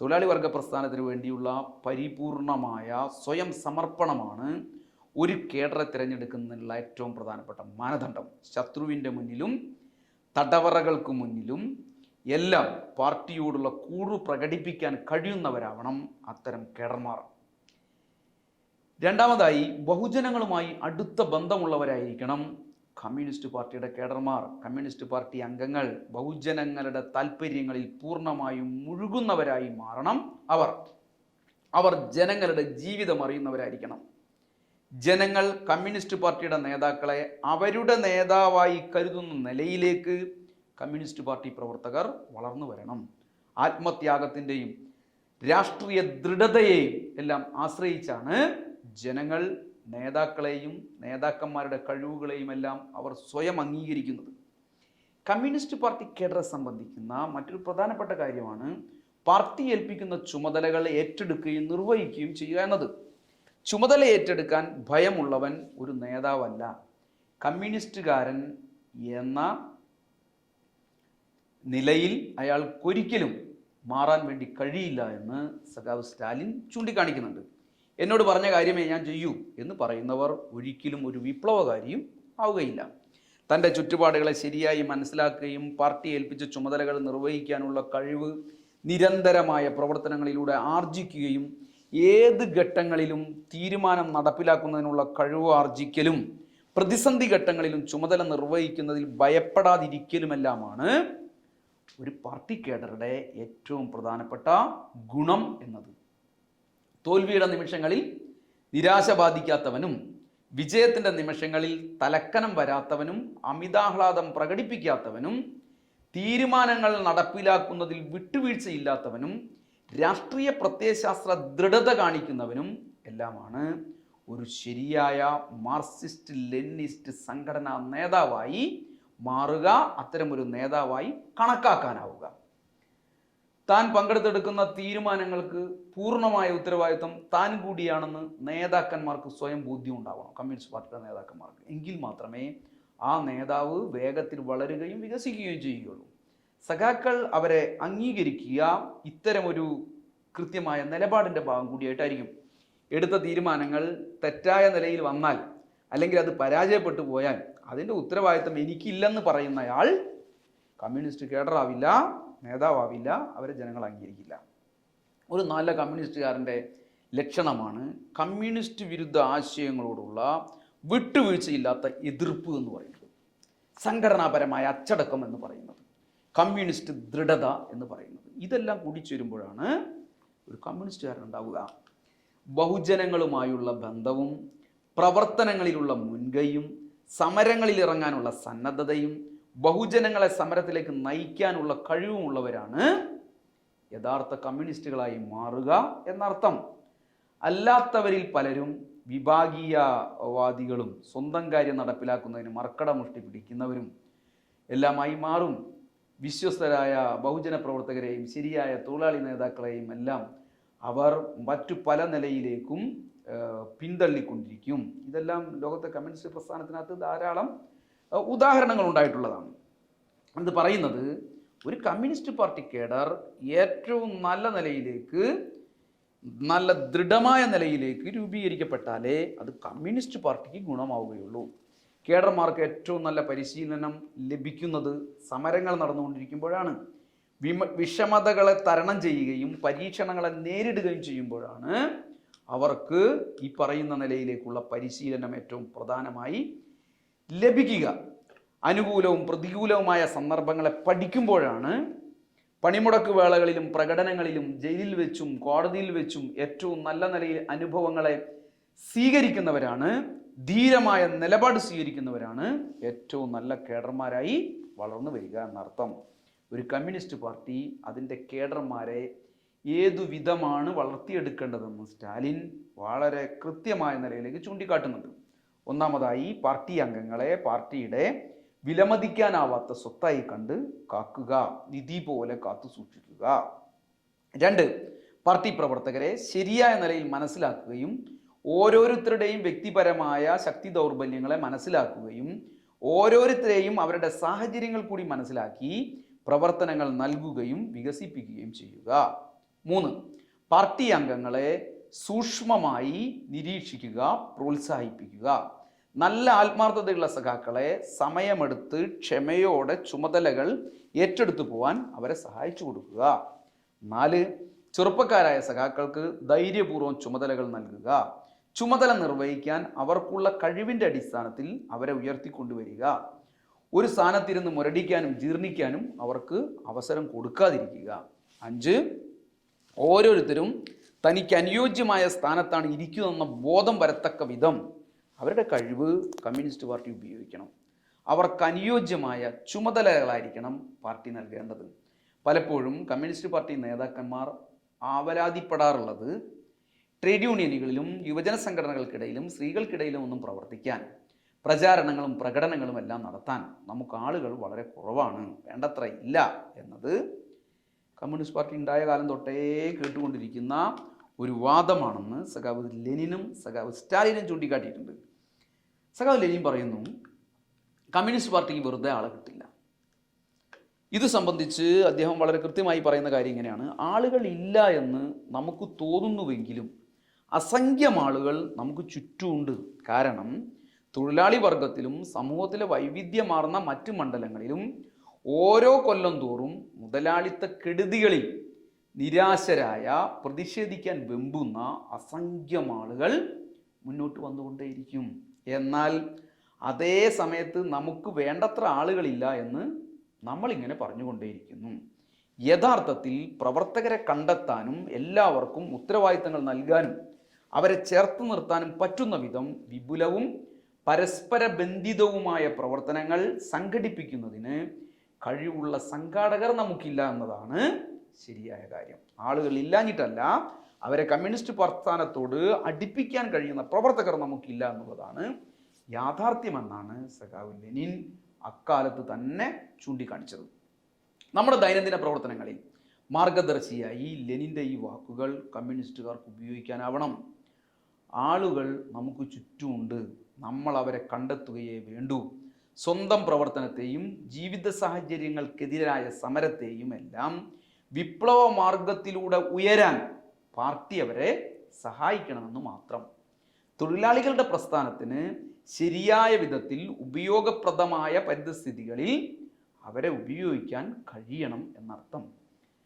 തൊഴിലാളി വർഗ പ്രസ്ഥാനത്തിന് വേണ്ടിയുള്ള പരിപൂർണമായ സ്വയം സമർപ്പണമാണ് ഒരു കേഡറെ തിരഞ്ഞെടുക്കുന്നതിനുള്ള ഏറ്റവും പ്രധാനപ്പെട്ട മാനദണ്ഡം. ശത്രുവിന്റെ മുന്നിലും തടവറകൾക്ക് മുന്നിലും എല്ലാം പാർട്ടിയോടുള്ള കൂറു പ്രകടിപ്പിക്കാൻ കഴിയുന്നവരാവണം അത്തരം കേഡർമാർ. രണ്ടാമതായി ബഹുജനങ്ങളുമായി അടുത്ത ബന്ധമുള്ളവരായിരിക്കണം. കമ്മ്യൂണിസ്റ്റ് പാർട്ടിയുടെ കേഡർമാർ കമ്മ്യൂണിസ്റ്റ് പാർട്ടി അംഗങ്ങൾ ബഹുജനങ്ങളുടെ താല്പര്യങ്ങളിൽ പൂർണമായും മുഴുകുന്നവരായി മാറണം അവർ. അവർ ജനങ്ങളുടെ ജീവിതം അറിയുന്നവരായിരിക്കണം. ജനങ്ങൾ കമ്മ്യൂണിസ്റ്റ് പാർട്ടിയുടെ നേതാക്കളെ അവരുടെ നേതാവായി കരുതുന്ന നിലയിലേക്ക് കമ്മ്യൂണിസ്റ്റ് പാർട്ടി പ്രവർത്തകർ വളർന്നു വരണം. ആത്മത്യാഗത്തിന്റെയും രാഷ്ട്രീയ ദൃഢതയെയും എല്ലാം ആശ്രയിച്ചാണ് ജനങ്ങൾ നേതാക്കളെയും നേതാക്കന്മാരുടെ കഴിവുകളെയും എല്ലാം അവർ സ്വയം അംഗീകരിക്കുന്നത്. കമ്മ്യൂണിസ്റ്റ് പാർട്ടി കേഡറെ സംബന്ധിക്കുന്ന മറ്റൊരു പ്രധാനപ്പെട്ട കാര്യമാണ് പാർട്ടി ഏൽപ്പിക്കുന്ന ചുമതലകൾ ഏറ്റെടുക്കുകയും നിർവഹിക്കുകയും ചെയ്യുക എന്നത്. ചുമതല ഏറ്റെടുക്കാൻ ഭയമുള്ളവൻ ഒരു നേതാവല്ല. കമ്മ്യൂണിസ്റ്റുകാരൻ എന്ന നിലയിൽ അയാൾക്കൊരിക്കലും മാറാൻ വേണ്ടി കഴിയില്ല എന്ന് സഖാവ് സ്റ്റാലിൻ ചൂണ്ടിക്കാണിക്കുന്നുണ്ട്. എന്നോട് പറഞ്ഞ കാര്യമേ ഞാൻ ചെയ്യൂ എന്ന് പറയുന്നവർ ഒരിക്കലും ഒരു വിപ്ലവകാരിയും ആവുകയില്ല. തന്റെ ചുറ്റുപാടുകളെ ശരിയായി മനസ്സിലാക്കുകയും പാർട്ടി ഏൽപ്പിച്ച ചുമതലകൾ നിർവഹിക്കാനുള്ള കഴിവ് നിരന്തരമായ പ്രവർത്തനങ്ങളിലൂടെ ആർജിക്കുകയും ഏത് ഘട്ടങ്ങളിലും തീരുമാനം നടപ്പിലാക്കുന്നതിനുള്ള കഴിവ് ആർജിക്കലും പ്രതിസന്ധി ഘട്ടങ്ങളിലും ചുമതല നിർവഹിക്കുന്നതിൽ ഭയപ്പെടാതിരിക്കലുമെല്ലാമാണ് ഒരു പാർട്ടി കേഡറുടെ ഏറ്റവും പ്രധാനപ്പെട്ട ഗുണം എന്നത്. തോൽവിയുടെ നിമിഷങ്ങളിൽ നിരാശ ബാധിക്കാത്തവനും വിജയത്തിന്റെ നിമിഷങ്ങളിൽ തലക്കനം വരാത്തവനും അമിതാഹ്ലാദം പ്രകടിപ്പിക്കാത്തവനും തീരുമാനങ്ങൾ നടപ്പിലാക്കുന്നതിൽ വിട്ടുവീഴ്ചയില്ലാത്തവനും രാഷ്ട്രീയ പ്രത്യയശാസ്ത്ര ദൃഢത കാണിക്കുന്നവനും എല്ലാമാണ്. ഒരു ശരിയായ മാർക്സിസ്റ്റ് ലെനിസ്റ്റ് സംഘടനാ നേതാവായി മാറുക അത്തരമൊരു നേതാവായി കണക്കാക്കാനാവുക. താൻ പങ്കെടുത്തെടുക്കുന്ന തീരുമാനങ്ങൾക്ക് പൂർണമായ ഉത്തരവാദിത്വം താൻ കൂടിയാണെന്ന് നേതാക്കന്മാർക്ക് സ്വയം ബോധ്യം ഉണ്ടാവണം. കമ്മ്യൂണിസ്റ്റ് പാർട്ടിയുടെ നേതാക്കന്മാർക്ക്. എങ്കിൽ മാത്രമേ ആ നേതാവ് വേഗത്തിൽ വളരുകയും വികസിക്കുകയും ചെയ്യുകയുള്ളൂ. സഖാക്കൾ അവരെ അംഗീകരിക്കുക ഇത്തരമൊരു കൃത്യമായ നിലപാടിന്റെ ഭാഗം കൂടിയായിട്ടായിരിക്കും. എടുത്ത തീരുമാനങ്ങൾ തെറ്റായ നിലയിൽ വന്നാൽ അല്ലെങ്കിൽ അത് പരാജയപ്പെട്ടു പോയാൽ അതിന്റെ ഉത്തരവാദിത്തം എനിക്കില്ലെന്ന് പറയുന്നയാൾ കമ്മ്യൂണിസ്റ്റ് കേഡറാവില്ല. നേതാവാവില്ല അവരെ ജനങ്ങൾ അംഗീകരിക്കില്ല. ഒരു നല്ല കമ്മ്യൂണിസ്റ്റുകാരന്റെ ലക്ഷണമാണ് കമ്മ്യൂണിസ്റ്റ് വിരുദ്ധ ആശയങ്ങളോടുള്ള വിട്ടുവീഴ്ചയില്ലാത്ത എതിർപ്പ് എന്ന് പറയുന്നത്. സംഘടനാപരമായ അച്ചടക്കം എന്ന് പറയുന്നത്. കമ്മ്യൂണിസ്റ്റ് ദൃഢത എന്ന് പറയുന്നത്. ഇതെല്ലാം കൂടി ചേരുമ്പോഴാണ് ഒരു കമ്മ്യൂണിസ്റ്റുകാരൻ ഉണ്ടാവുക. ബഹുജനങ്ങളുമായുള്ള ബന്ധവും പ്രവർത്തനങ്ങളിലുള്ള മുൻകൈയും സമരങ്ങളിൽ ഇറങ്ങാനുള്ള സന്നദ്ധതയും ബഹുജനങ്ങളെ സമരത്തിലേക്ക് നയിക്കാനുള്ള കഴിവുമുള്ളവരാണ് യഥാർത്ഥ കമ്മ്യൂണിസ്റ്റുകളായി മാറുക എന്നർത്ഥം. അല്ലാത്തവരിൽ പലരും വിഭാഗീയവാദികളും സ്വന്തം കാര്യം നടപ്പിലാക്കുന്നതിന് മർക്കടമുഷ്ടി പിടിക്കുന്നവരും എല്ലാമായി മാറും. വിശ്വസ്തരായ ബഹുജന പ്രവർത്തകരെയും ശരിയായ തൊഴിലാളി നേതാക്കളെയും എല്ലാം അവർ മറ്റു പല നിലയിലേക്കും പിന്തള്ളിക്കൊണ്ടിരിക്കും. ഇതെല്ലാം ലോകത്തെ കമ്മ്യൂണിസ്റ്റ് പ്രസ്ഥാനത്തിനകത്ത് ധാരാളം ഉദാഹരണങ്ങൾ ഉണ്ടായിട്ടുള്ളതാണ് അത് പറയുന്നത് ഒരു കമ്മ്യൂണിസ്റ്റ് പാർട്ടി കേഡർ ഏറ്റവും നല്ല നിലയിലേക്ക് നല്ല ദൃഢമായ നിലയിലേക്ക് രൂപീകരിക്കപ്പെട്ടാലേ അത് കമ്മ്യൂണിസ്റ്റ് പാർട്ടിക്ക് ഗുണമാവുകയുള്ളൂ. കേഡർമാർക്ക് ഏറ്റവും നല്ല പരിശീലനം ലഭിക്കുന്നത് സമരങ്ങൾ നടന്നുകൊണ്ടിരിക്കുമ്പോഴാണ്. വിമ വിഷമതകളെ തരണം ചെയ്യുകയും പരീക്ഷണങ്ങളെ നേരിടുകയും ചെയ്യുമ്പോഴാണ് അവർക്ക് ഈ പറയുന്ന നിലയിലേക്കുള്ള പരിശീലനം ഏറ്റവും പ്രധാനമായി ലഭിക്കുക. അനുകൂലവും പ്രതികൂലവുമായ സന്ദർഭങ്ങളെ പഠിക്കുമ്പോഴാണ് പണിമുടക്ക് വേളകളിലും പ്രകടനങ്ങളിലും ജയിലിൽ വെച്ചും കോടതിയിൽ വെച്ചും ഏറ്റവും നല്ല നിലയിൽ അനുഭവങ്ങളെ സ്വീകരിക്കുന്നവരാണ് ധീരമായ നിലപാട് സ്വീകരിക്കുന്നവരാണ് ഏറ്റവും നല്ല കേഡർമാരായി വളർന്നു വരിക എന്നർത്ഥം. ഒരു കമ്മ്യൂണിസ്റ്റ് പാർട്ടി അതിന്റെ കേഡർമാരെ ഏതു വിധമാണ് വളർത്തിയെടുക്കേണ്ടതെന്ന് സ്റ്റാലിൻ വളരെ കൃത്യമായ നിലയിലേക്ക് ചൂണ്ടിക്കാട്ടുന്നുണ്ട്. ഒന്നാമതായി പാർട്ടി അംഗങ്ങളെ പാർട്ടിയുടെ വിലമതിക്കാനാവാത്ത സ്വത്തായി കണ്ട് കാക്കുക നിധി പോലെ കാത്തു സൂക്ഷിക്കുക. രണ്ട് പാർട്ടി പ്രവർത്തകരെ ശരിയായ നിലയിൽ മനസ്സിലാക്കുകയും ഓരോരുത്തരുടെയും വ്യക്തിപരമായ ശക്തി ദൗർബല്യങ്ങളെ മനസ്സിലാക്കുകയും ഓരോരുത്തരെയും അവരുടെ സാഹചര്യങ്ങൾ കൂടി മനസ്സിലാക്കി പ്രവർത്തനങ്ങൾ നൽകുകയും വികസിപ്പിക്കുകയും ചെയ്യുക. മൂന്ന് പാർട്ടി അംഗങ്ങളെ സൂക്ഷ്മമായി നിരീക്ഷിക്കുക പ്രോത്സാഹിപ്പിക്കുക. നല്ല ആത്മാർത്ഥതയുള്ള സഖാക്കളെ സമയമെടുത്ത് ക്ഷമയോടെ ചുമതലകൾ ഏറ്റെടുത്തു പോവാൻ അവരെ സഹായിച്ചു കൊടുക്കുക. നാല് ചെറുപ്പക്കാരായ സഖാക്കൾക്ക് ധൈര്യപൂർവം ചുമതലകൾ നൽകുക. ചുമതല നിർവഹിക്കാൻ അവർക്കുള്ള കഴിവിന്റെ അടിസ്ഥാനത്തിൽ അവരെ ഉയർത്തിക്കൊണ്ടുവരിക. ഒരു സ്ഥാനത്തിരുന്ന് മുരടിക്കാനും ജീർണിക്കാനും അവർക്ക് അവസരം കൊടുക്കാതിരിക്കുക. അഞ്ച് ഓരോരുത്തരും തനിക്ക് അനുയോജ്യമായ സ്ഥാനത്താണ് ഇരിക്കുന്നതെന്ന ബോധം വരത്തക്ക വിധം അവരുടെ കഴിവ് കമ്മ്യൂണിസ്റ്റ് പാർട്ടി ഉപയോഗിക്കണം. അവർക്ക് അനുയോജ്യമായ ചുമതലകളായിരിക്കണം പാർട്ടി നൽകേണ്ടത്. പലപ്പോഴും കമ്മ്യൂണിസ്റ്റ് പാർട്ടി നേതാക്കന്മാർ ആവലാതിപ്പെടാറുള്ളത് ട്രേഡ് യൂണിയനുകളിലും യുവജന സംഘടനകൾക്കിടയിലും സ്ത്രീകൾക്കിടയിലും ഒന്നും പ്രവർത്തിക്കാൻ പ്രചാരണങ്ങളും പ്രകടനങ്ങളും എല്ലാം നടത്താൻ നമുക്ക് ആളുകൾ വളരെ കുറവാണ്. വേണ്ടത്ര ഇല്ല എന്നത് കമ്മ്യൂണിസ്റ്റ് പാർട്ടി ഉണ്ടായ കാലം തൊട്ടേ കേട്ടുകൊണ്ടിരിക്കുന്ന ഒരു വാദമാണെന്ന് സഖാവ് ലെനിനും സഖാവ് സ്റ്റാലിനും ചൂണ്ടിക്കാട്ടിയിട്ടുണ്ട്. സഖാവ് ലെനിൻ പറയുന്നു കമ്മ്യൂണിസ്റ്റ് പാർട്ടിക്ക് വെറുതെ ആളെ കിട്ടില്ല. ഇത് സംബന്ധിച്ച് അദ്ദേഹം വളരെ കൃത്യമായി പറയുന്ന കാര്യം ഇങ്ങനെയാണ്. ആളുകൾ ഇല്ല എന്ന് നമുക്ക് തോന്നുന്നുവെങ്കിലും അസംഖ്യം ആളുകൾ നമുക്ക് ചുറ്റുമുണ്ട്. കാരണം തൊഴിലാളി വർഗത്തിലും സമൂഹത്തിലെ വൈവിധ്യമാർന്ന മറ്റു മണ്ഡലങ്ങളിലും ഓരോ കൊല്ലം തോറും മുതലാളിത്ത കെടുതികളിൽ നിരാശരായ പ്രതിഷേധിക്കാൻ വെമ്പുന്ന അസംഖ്യം ആളുകൾ മുന്നോട്ട് വന്നുകൊണ്ടേയിരിക്കും. എന്നാൽ അതേ സമയത്ത് നമുക്ക് വേണ്ടത്ര ആളുകളില്ല എന്ന് നമ്മളിങ്ങനെ പറഞ്ഞുകൊണ്ടേയിരിക്കുന്നു. യഥാർത്ഥത്തിൽ പ്രവർത്തകരെ കണ്ടെത്താനും എല്ലാവർക്കും ഉത്തരവാദിത്തങ്ങൾ നൽകാനും അവരെ ചേർത്ത് നിർത്താനും പറ്റുന്ന വിധം വിപുലവും പരസ്പര ബന്ധിതവുമായ പ്രവർത്തനങ്ങൾ സംഘടിപ്പിക്കുന്നതിന് കഴിവുള്ള സംഘാടകർ നമുക്കില്ല എന്നതാണ് ശരിയായ കാര്യം. ആളുകൾ ഇല്ലാഞ്ഞിട്ടല്ല അവരെ കമ്മ്യൂണിസ്റ്റ് പ്രസ്ഥാനത്തോട് അടുപ്പിക്കാൻ കഴിയുന്ന പ്രവർത്തകർ നമുക്കില്ല എന്നുള്ളതാണ് യാഥാർത്ഥ്യമെന്നാണ് സഖാവ് ലെനിൻ അക്കാലത്ത് തന്നെ ചൂണ്ടിക്കാണിച്ചത്. നമ്മുടെ ദൈനംദിന പ്രവർത്തനങ്ങളിൽ മാർഗദർശിയായി ലെനിന്റെ ഈ വാക്കുകൾ കമ്മ്യൂണിസ്റ്റുകാർക്ക് ഉപയോഗിക്കാനാവണം. ആളുകൾ നമുക്ക് ചുറ്റുമുണ്ട്. നമ്മൾ അവരെ കണ്ടെത്തുകയേ വേണ്ടൂ. സ്വന്തം പ്രവർത്തനത്തെയും ജീവിത സാഹചര്യങ്ങൾക്കെതിരായ സമരത്തെയും എല്ലാം വിപ്ലവ മാർഗത്തിലൂടെ ഉയരാൻ പാർട്ടി അവരെ സഹായിക്കണമെന്ന് മാത്രം. തൊഴിലാളികളുടെ പ്രസ്ഥാനത്തിന് ശരിയായ വിധത്തിൽ ഉപയോഗപ്രദമായ പരിതസ്ഥിതികളിൽ അവരെ ഉപയോഗിക്കാൻ കഴിയണം എന്നർത്ഥം.